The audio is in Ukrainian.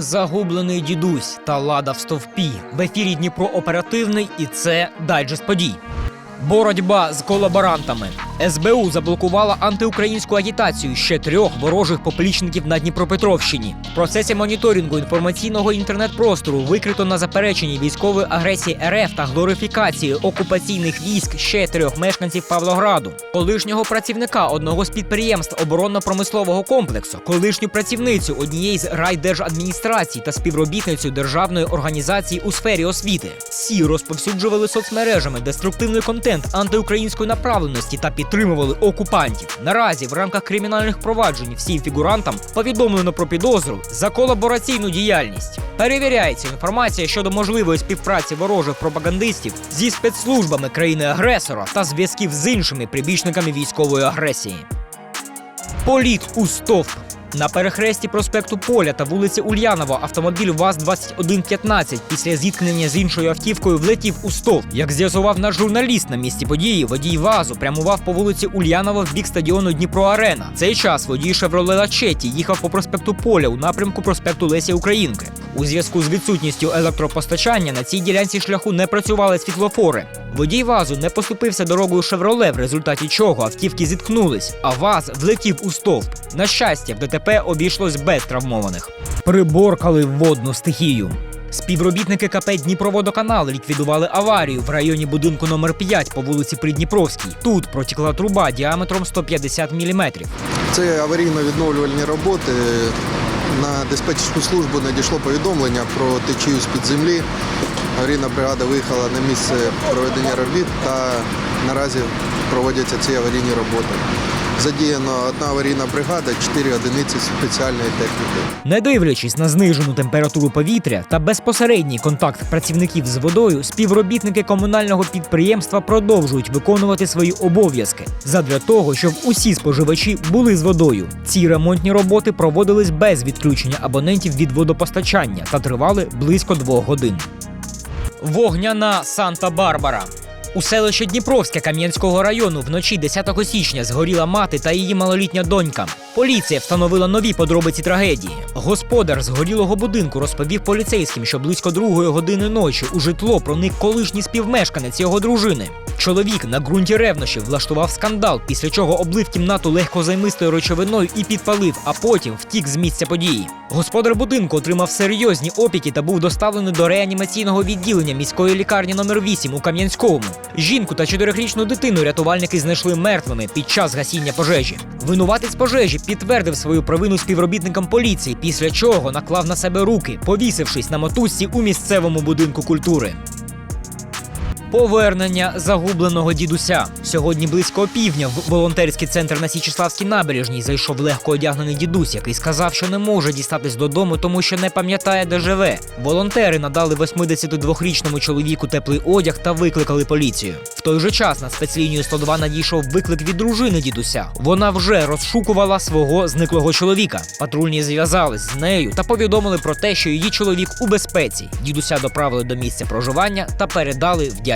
Загублений дідусь та лада в стовпі. В ефірі Дніпро оперативний і це дайджест подій. Боротьба з колаборантами. СБУ заблокувала антиукраїнську агітацію ще трьох ворожих поплічників на Дніпропетровщині. В процесі моніторингу інформаційного інтернет-простору викрито на запереченні військової агресії РФ та глорифікації окупаційних військ ще трьох мешканців Павлограду, колишнього працівника одного з підприємств оборонно-промислового комплексу, колишню працівницю однієї з райдержадміністрацій та співробітницю державної організації у сфері освіти. Всі розповсюджували соцмережами деструктивний контент антиукраїнської направленості та підтримували окупантів. Наразі в рамках кримінальних проваджень всім фігурантам повідомлено про підозру за колабораційну діяльність. Перевіряється інформація щодо можливої співпраці ворожих пропагандистів зі спецслужбами країни-агресора та зв'язків з іншими прибічниками військової агресії. Політ у стовп. На перехресті проспекту Поля та вулиці Ульянова автомобіль ВАЗ-2115 після зіткнення з іншою автівкою влетів у стовп. Як з'ясував наш журналіст на місці події, водій ВАЗу прямував по вулиці Ульянова в бік стадіону Дніпро Арена. Цей час водій Шевроле Лачеті їхав по проспекту Поля у напрямку проспекту Лесі Українки. У зв'язку з відсутністю електропостачання на цій ділянці шляху не працювали світлофори. Водій ВАЗу не поступився дорогою Шевроле, в результаті чого автівки зіткнулись, а ВАЗ влетів у стовп. На щастя, в ДТП обійшлось без травмованих. Приборкали водну стихію. Співробітники КП Дніпроводоканал ліквідували аварію в районі будинку номер 5 по вулиці Придніпровській. Тут протікла труба діаметром 150 мм. Це аварійно-відновлювальні роботи. На диспетчерську службу надійшло повідомлення про течію з-під землі. Аварійна бригада виїхала на місце проведення робіт та наразі проводяться ці аварійні роботи. Задіяно одна аварійна бригада, чотири одиниці спеціальної техніки. Не дивлячись на знижену температуру повітря та безпосередній контакт працівників з водою, співробітники комунального підприємства продовжують виконувати свої обов'язки задля того, щоб усі споживачі були з водою. Ці ремонтні роботи проводились без відключення абонентів від водопостачання та тривали близько двох годин. Вогняна Санта-Барбара. У селищі Дніпровське Кам'янського району вночі 10 січня згоріла мати та її малолітня донька. Поліція встановила нові подробиці трагедії. Господар згорілого будинку розповів поліцейським, що близько другої години ночі у житло проник колишній співмешканець його дружини. Чоловік на ґрунті ревнощів влаштував скандал, після чого облив кімнату легкозаймистою речовиною і підпалив, а потім втік з місця події. Господар будинку отримав серйозні опіки та був доставлений до реанімаційного відділення міської лікарні номер 8 у Кам'янському. Жінку та чотирирічну дитину рятувальники знайшли мертвими під час гасіння пожежі. Винуватець пожежі підтвердив свою провину співробітникам поліції, після чого наклав на себе руки, повісившись на мотузці у місцевому будинку культури. Повернення загубленого дідуся сьогодні близько опівдня в волонтерський центр на Січеславській набережній зайшов легко одягнений дідусь, який сказав, що не може дістатись додому, тому що не пам'ятає, де живе. Волонтери надали 82-річному чоловіку теплий одяг та викликали поліцію. В той же час на спецлінію 102 надійшов виклик від дружини дідуся. Вона вже розшукувала свого зниклого чоловіка. Патрульні зв'язались з нею та повідомили про те, що її чоловік у безпеці. Дідуся доправили до місця проживання та передали